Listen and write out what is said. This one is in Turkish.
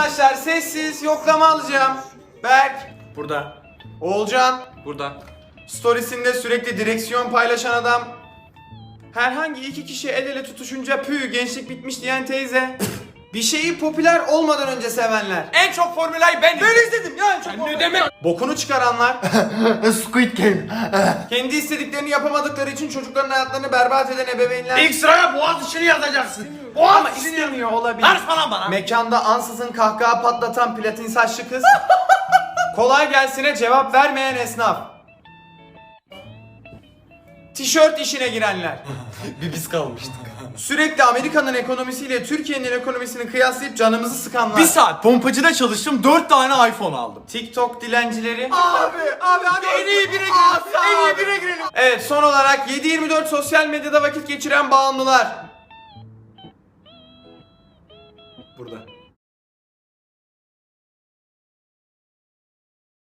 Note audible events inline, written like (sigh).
Arkadaşlar sessiz yoklama alacağım. Berk, Burada. Oğulcan, Burada. storiesinde sürekli direksiyon paylaşan adam. Herhangi iki kişi el ele tutuşunca pü gençlik bitmiş diyen teyze. Bir şeyi popüler olmadan önce sevenler. En çok formülayı ben Ben izledim ya en çok demek? Bokunu çıkaranlar. (laughs) Squid Game. (laughs) kendi istediklerini yapamadıkları için çocukların hayatlarını berbat eden ebeveynler. İlk sıraya boğaz içini yazacaksın. Ama Boğaz içini istemiyor olabilir. Karışma lan bana. Mekanda ansızın kahkaha patlatan platin saçlı kız. Kolay gelsine cevap vermeyen esnaf. Tişört işine girenler. (laughs) Bir biz kalmıştık. Sürekli Amerika'nın ekonomisiyle Türkiye'nin ekonomisini kıyaslayıp canımızı sıkanlar. Bir saat pompacıda çalıştım 4 tane iPhone aldım. TikTok dilencileri. Abi abi hadi en iyi bire girelim. En iyi bire girelim. Evet son olarak 7-24 sosyal medyada vakit geçiren bağımlılar. Burada.